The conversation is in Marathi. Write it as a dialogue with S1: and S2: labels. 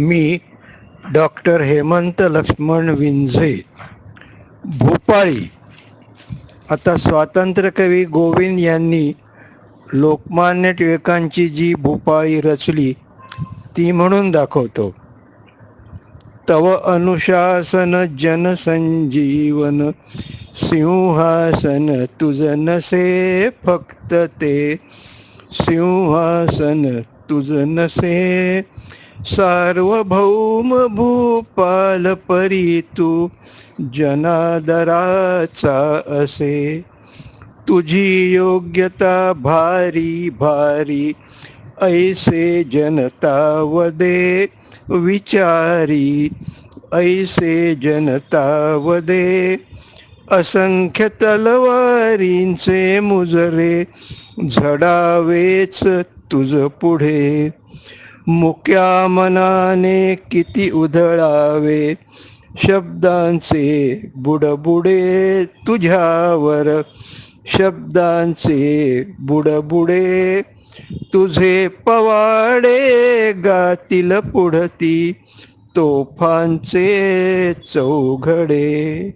S1: मी डॉक्टर हेमंत लक्ष्मण विंझे भोपाळी. आता स्वातंत्र्यकवी गोविंद यांनी लोकमान्य टिळकांची जी भोपाळी रचली ती म्हणून दाखवतो. तव अनुशासन जनसंजीवन सिंहासन तुझ नसे फक्त ते. सिंहासन तुझ नसे सार्वभौम भूपाल परी तू जनादराचा असे. तुझी योग्यता भारी भारी ऐसे जनता वदे विचारी ऐसे जनता वदे. असंख्य तलवारींचे मुजरे झडावेच तुझ पुढे. मुक्या मनाने किती उधळावे. शब्दांचे बुडबुडे तुझ्यावर. शब्दांचे बुडबुडे तुझे पवाडे गातील पुढती. तोफांचे चौघडे.